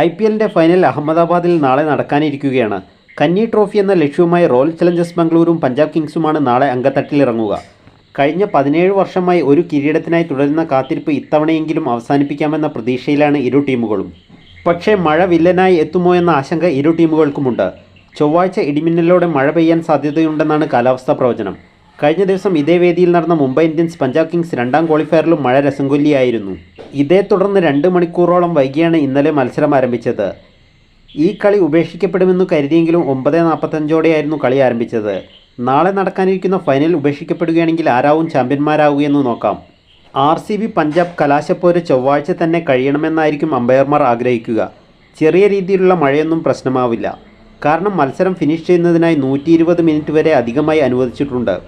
I P എല്ലിന്റെ final അഹമ്മദാബാദിൽ നാളെ നടക്കാനിരിക്കുകയാണ്. കന്നി ട്രോഫി എന്ന ലക്ഷ്യവുമായി റോയൽ ചലഞ്ചേഴ്സ് ബംഗളൂരും പഞ്ചാബ് കിങ്സുമാണ് നാളെ അങ്കത്തട്ടിലിറങ്ങുക കഴിഞ്ഞ പതിനേഴ് വർഷമായി ഒരു കിരീടത്തിനായി തുടരുന്ന കാത്തിരിപ്പ് ഇത്തവണയെങ്കിലും അവസാനിപ്പിക്കാമെന്ന പ്രതീക്ഷയിലാണ് ഇരു ടീമുകളും. പക്ഷേ മഴ വില്ലനായി എത്തുമോ എന്ന ആശങ്ക ഇരു ടീമുകൾക്കുമുണ്ട്. ചൊവ്വാഴ്ച ഇടിമിന്നലോടെ മഴ പെയ്യാൻ സാധ്യതയുണ്ടെന്നാണ് കാലാവസ്ഥാ പ്രവചനം. കഴിഞ്ഞ ദിവസം ഇതേ വേദിയിൽ നടന്ന മുംബൈ ഇന്ത്യൻസ് പഞ്ചാബ് കിങ്സ് രണ്ടാം ക്വാളിഫയറിലും മഴ രസംകൊല്ലിയായിരുന്നു. ഇതേ തുടർന്ന് രണ്ട് മണിക്കൂറോളം വൈകിയാണ് ഇന്നലെ മത്സരം ആരംഭിച്ചത്. ഈ കളി ഉപേക്ഷിക്കപ്പെടുമെന്ന് കരുതിയെങ്കിലും ഒമ്പത് നാൽപ്പത്തഞ്ചോടെയായിരുന്നു കളി ആരംഭിച്ചത്. നാളെ നടക്കാനിരിക്കുന്ന ഫൈനൽ ഉപേക്ഷിക്കപ്പെടുകയാണെങ്കിൽ ആരാവും ചാമ്പ്യന്മാരാവുകയെന്ന് നോക്കാം. ആർ സി ബി പഞ്ചാബ് കലാശപ്പോര് ചൊവ്വാഴ്ച തന്നെ കഴിയണമെന്നായിരിക്കും അമ്പയർമാർ ആഗ്രഹിക്കുക. ചെറിയ രീതിയിലുള്ള മഴയൊന്നും പ്രശ്നമാവില്ല. കാരണം മത്സരം ഫിനിഷ് ചെയ്യുന്നതിനായി നൂറ്റി ഇരുപത് മിനിറ്റ് വരെ അധികമായി അനുവദിച്ചിട്ടുണ്ട്.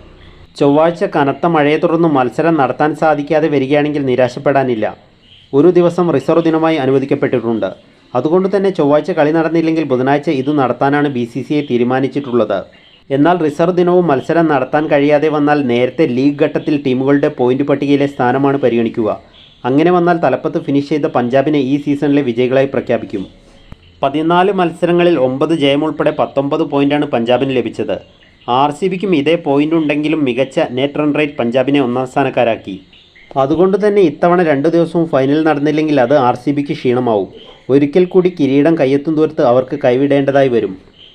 ചൊവ്വാഴ്ച കനത്ത മഴയെ തുടർന്ന് മത്സരം നടത്താൻ സാധിക്കാതെ വരികയാണെങ്കിൽ നിരാശപ്പെടാനില്ല. ഒരു ദിവസം റിസർവ് ദിനമായി അനുവദിക്കപ്പെട്ടിട്ടുണ്ട്. അതുകൊണ്ട് തന്നെ ചൊവ്വാഴ്ച കളി നടന്നില്ലെങ്കിൽ ബുധനാഴ്ച ഇത് നടത്താനാണ് ബി സി സി ഐ തീരുമാനിച്ചിട്ടുള്ളത്. എന്നാൽ റിസർവ് ദിനവും മത്സരം നടത്താൻ കഴിയാതെ വന്നാൽ നേരത്തെ ലീഗ് ഘട്ടത്തിൽ ടീമുകളുടെ പോയിന്റ് പട്ടികയിലെ സ്ഥാനമാണ് പരിഗണിക്കുക. അങ്ങനെ വന്നാൽ തലപ്പത്ത് ഫിനിഷ് ചെയ്ത പഞ്ചാബിനെ ഈ സീസണിലെ വിജയികളായി പ്രഖ്യാപിക്കും. പതിനാല് മത്സരങ്ങളിൽ ഒമ്പത് ജയമുൾപ്പെടെ പത്തൊമ്പത് പോയിന്റാണ് പഞ്ചാബിന് ലഭിച്ചത്. ആർ സി ബിക്കും ഇതേ പോയിന്റ് ഉണ്ടെങ്കിലും മികച്ച നെറ്റ് റൺ റേറ്റ് പഞ്ചാബിനെ ഒന്നാം സ്ഥാനക്കാരാക്കി. അതുകൊണ്ട് തന്നെ ഇത്തവണ രണ്ട് ദിവസവും ഫൈനൽ നടന്നില്ലെങ്കിൽ അത് ആർ സി ബിക്ക് ക്ഷീണമാവും. ഒരിക്കൽ കൂടി കിരീടം കയ്യെത്തും ദൂരത്ത് അവർക്ക് കൈവിടേണ്ടതായി വരും.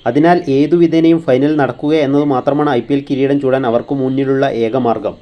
അതിനാൽ ഏതുവിധേനയും ഫൈനൽ നടക്കുക എന്നത് മാത്രമാണ് ഐ കിരീടം ചൂടാൻ അവർക്ക് മുന്നിലുള്ള ഏക മാർഗം.